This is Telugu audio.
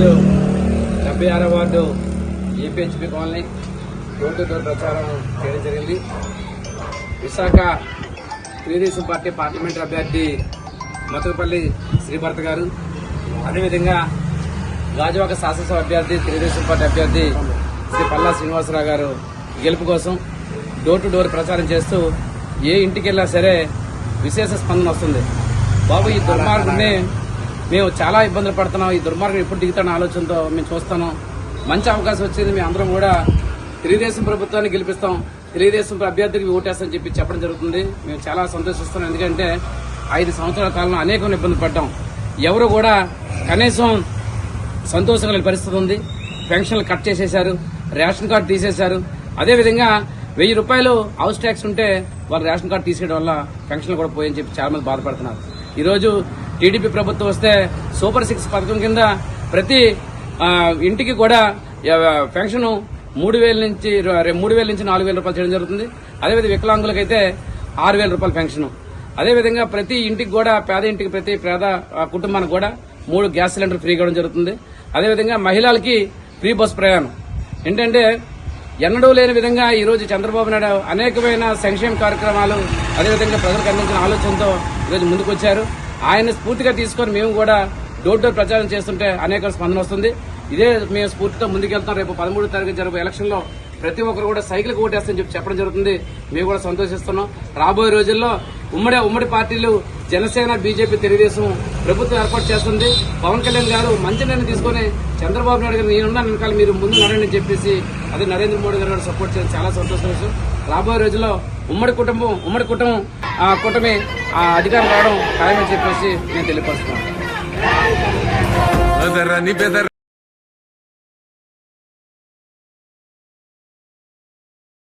డెబ్బై ఆరో ward APHP colony door to door ప్రచారం చేయడం జరిగింది. విశాఖ తెలుగుదేశం పార్టీ పార్లమెంటరీ అభ్యర్థి మతుకపల్లి శ్రీభర్త గారు అదేవిధంగా గాజువాక శాసనసభ అభ్యర్థి తెలుగుదేశం పార్టీ అభ్యర్థి శ్రీ పల్లా శ్రీనివాసరావు గారు గెలుపు కోసం డోర్ టు డోర్ ప్రచారం చేస్తూ ఏ ఇంటికి వెళ్ళినా సరే విశేష స్పందన వస్తుంది. బాబు ఈ దుర్మార్గుడిని మేము చాలా ఇబ్బందులు పడుతున్నాం. ఈ దుర్మార్గం ఎప్పుడు దిగుతాన ఆలోచనతో మేము చూస్తాను మంచి అవకాశం వచ్చింది మేము అందరం కూడా తెలుగుదేశం ప్రభుత్వాన్ని గెలిపిస్తాం. తెలుగుదేశం అభ్యర్థికి ఓటేస్తామని చెప్పి చెప్పడం జరుగుతుంది. మేము చాలా సంతోషిస్తున్నాం. ఎందుకంటే ఐదు సంవత్సరాల కాలంలో అనేక ఇబ్బందులు పడ్డాం. ఎవరు కూడా కనీసం సంతోషంగా లేని పరిస్థితి ఉంది. పెన్షన్లు కట్ చేసేశారు. రేషన్ కార్డు తీసేశారు. అదేవిధంగా వెయ్యి రూపాయలు హౌస్ ట్యాక్స్ ఉంటే వాళ్ళు రేషన్ కార్డు తీసేయడం వల్ల పెన్షన్లు కూడా పోయని చెప్పి చాలా మంది బాధపడుతున్నారు. ఈరోజు టీడీపీ ప్రభుత్వం వస్తే సూపర్ సిక్స్ పథకం కింద ప్రతి ఇంటికి కూడా పెన్షన్ మూడు వేల నుంచి మూడు వేల నుంచి నాలుగు వేల రూపాయలు చేయడం జరుగుతుంది. అదేవిధంగా వికలాంగులకైతే ఆరు వేల రూపాయల పెన్షన్. అదేవిధంగా ప్రతి ఇంటికి కూడా పేద ఇంటికి ప్రతి పేద కుటుంబానికి కూడా మూడు గ్యాస్ సిలిండర్ ఫ్రీ ఇవ్వడం జరుగుతుంది. అదేవిధంగా మహిళలకి ఫ్రీ బస్ ప్రయాణం. ఏంటంటే ఎన్నడూ లేని విధంగా ఈరోజు చంద్రబాబు నాయుడు అనేకమైన సంక్షేమ కార్యక్రమాలు అదేవిధంగా ప్రజలకు అందించిన ఆలోచనతో ఈరోజు ముందుకొచ్చారు. ఆయన స్ఫూర్తిగా తీసుకొని మేము కూడా డోర్ డోర్ ప్రచారం చేస్తుంటే అనేక స్పందన వస్తుంది. ఇదే మేము స్ఫూర్తితో ముందుకెళ్తాం రేపు పదమూడు తారీఖు జరుగు ఎలక్షన్లో ప్రతి ఒక్కరు కూడా సైకిల్ ఓటేస్తామని చెప్పి చెప్పడం జరుగుతుంది. మేము కూడా సంతోషిస్తున్నాం. రాబోయే రోజుల్లో ఉమ్మడి ఉమ్మడి పార్టీలు జనసేన బీజేపీ తెలుగుదేశం ప్రభుత్వం ఏర్పాటు చేస్తుంది. పవన్ కళ్యాణ్ గారు మంచి నిర్ణయం తీసుకొని చంద్రబాబు నాయుడు గారు నేనున్నా వెనకాల మీరు ముందు నడండి చెప్పేసి అదే నరేంద్ర మోడీ గారు కూడా సపోర్ట్ చేయడం చాలా సంతోషం. రాబోయే రోజుల్లో ఉమ్మడి కుటుంబం ఉమ్మడి కుటుంబం ఆ కూటమి ఆ అధికారం రావడం ఖాయమని చెప్పేసి నేను తెలియపరుస్తున్నాను.